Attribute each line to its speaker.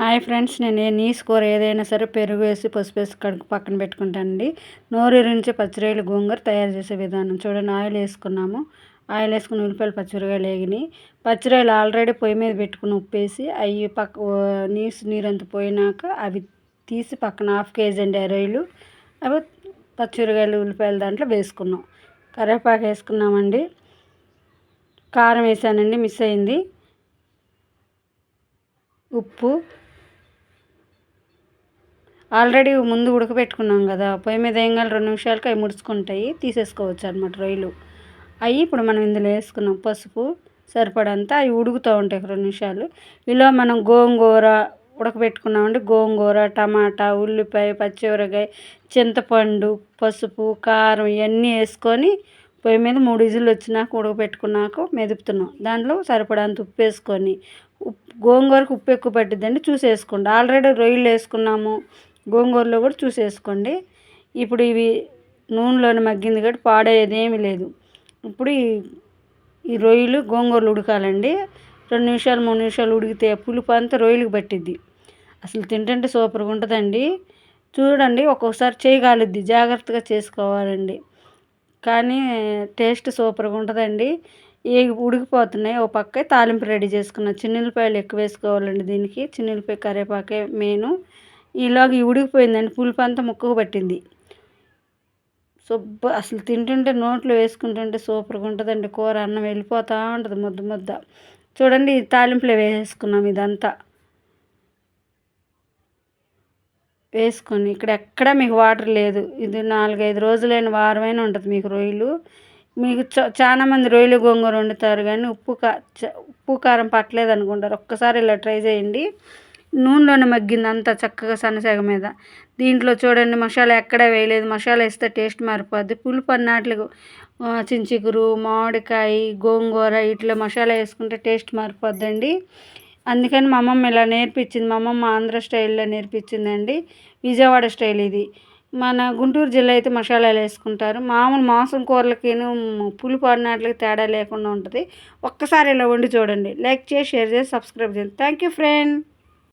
Speaker 1: Hi friends నేను నీ కూర ఏదైనా సరే పెరుగు వేసి పసుపు వేసి కడుపు పక్కన పెట్టుకుంటానండి. నుంచి పచ్చిరొయ్యలు గోంగూర తయారు చేసే విధానం. చూడండి ఆయిల్ వేసుకున్నాము. ఆయిల్ వేసుకుని ఉల్లిపాయలు పచ్చిరొయ్యలు వేగినాయి. పచ్చిరొయ్యలు ఆల్రెడీ పొయ్యి మీద పెట్టుకుని ఉప్పేసి అవి పక్క నీసు నీరంతా పోయినాక అవి తీసి పక్కన హాఫ్ కేజీ అండి రొయ్యలు అవి పచ్చిరొయ్యలు ఉల్లిపాయలు దాంట్లో వేసుకున్నాం. కరివేపాకు వేసుకున్నామండి. కారం వేసానండి మిస్ అయింది. ఉప్పు ఆల్రెడీ ముందు ఉడకబెట్టుకున్నాం కదా పొయ్యి మీద ఏం కాదు రెండు నిమిషాలకి అవి ముడుచుకుంటాయి తీసేసుకోవచ్చు అనమాట రొయ్యలు. అవి ఇప్పుడు మనం ఇందులో వేసుకున్నాం పసుపు సరిపడంతా అవి ఉడుకుతూ ఉంటాయి రెండు నిమిషాలు. ఇలా మనం గోంగూర ఉడకబెట్టుకున్నామంటే గోంగూర టమాటా ఉల్లిపాయ పచ్చిమిరకాయ చింతపండు పసుపు కారం ఇవన్నీ వేసుకొని పొయ్యి మీద మూడు ఇజులు వచ్చినాక ఉడకబెట్టుకున్నాక మెదుపుతున్నాం. దాంట్లో సరిపడంత ఉప్పు వేసుకొని ఉప్పు గోంగూరకు ఉప్పు ఎక్కువ పట్టిద్దండి చూసి వేసుకోండి ఆల్రెడీ రొయ్యలు వేసుకున్నాము గోంగూరలో కూడా చూసేసుకోండి. ఇప్పుడు ఇవి నూనెలోనే మగ్గింది కాబట్టి పాడేది ఏమీ లేదు. ఇప్పుడు ఈ రొయ్యలు గోంగూరలు ఉడకాలండి. రెండు నిమిషాలు మూడు నిమిషాలు ఉడికితే పులుపు అంతా రొయ్యలకు పట్టిద్ది. అసలు తింటుంటే సూపర్గా ఉంటుందండి. చూడండి ఒక్కొక్కసారి చేయగలుద్ది జాగ్రత్తగా చేసుకోవాలండి. కానీ టేస్ట్ సూపర్గా ఉంటుందండి. ఏ ఉడికిపోతున్నాయి ఒక పక్క తాలింపు రెడీ చేసుకున్న. చిన్నపాయలు ఎక్కువ వేసుకోవాలండి దీనికి. చిన్నులపాయ కరివేపాకే మెయిన్. ఈలోగా ఉడికిపోయిందండి. పులుపు అంతా ముక్కకు పట్టింది. సూపర్ అసలు తింటుంటే నోట్లో వేసుకుంటుంటే సూపర్గా ఉంటుందండి. కూర అన్నం వెళ్ళిపోతూ ఉంటుంది ముద్ద ముద్ద. చూడండి తాలింపులో వేసేసుకున్నాం ఇదంతా. వేసుకొని ఇక్కడ ఎక్కడ మీకు వాటర్ లేదు. ఇది నాలుగైదు రోజులైన వారమైనా ఉంటుంది మీకు రొయ్యలు. మీకు చాలా మంది రొయ్యలు గోంగూర వండుతారు కానీ ఉప్పు కా ఉప్పు కారం పట్టలేదు అనుకుంటారు ఒక్కసారి ఇలా ట్రై చేయండి. నూనెలోనే మగ్గింది అంతా చక్కగా సన్నసేగ మీద. దీంట్లో చూడండి మసాలా ఎక్కడ వేయలేదు. మసాలా వేస్తే టేస్ట్ మారిపోద్ది. పులుపు అన్నట్లు చించిగురు మామిడికాయ గోంగూర ఇట్లా మసాలా వేసుకుంటే టేస్ట్ మారిపోద్దండి. అందుకని మా అమ్మమ్మ ఇలా నేర్పించింది. మా అమ్మమ్మ ఆంధ్ర స్టైల్లో నేర్పించిందండి. విజయవాడ స్టైల్ ఇది. మన గుంటూరు జిల్లా అయితే మసాలాలు వేసుకుంటారు. మామూలు మాంసం కూరలకి పులుపు అన్నట్లకి తేడా లేకుండా ఉంటుంది. ఒక్కసారి ఇలా వండి చూడండి. లైక్ చేసి షేర్ చేసి సబ్స్క్రైబ్ చేయండి. Thank you friend.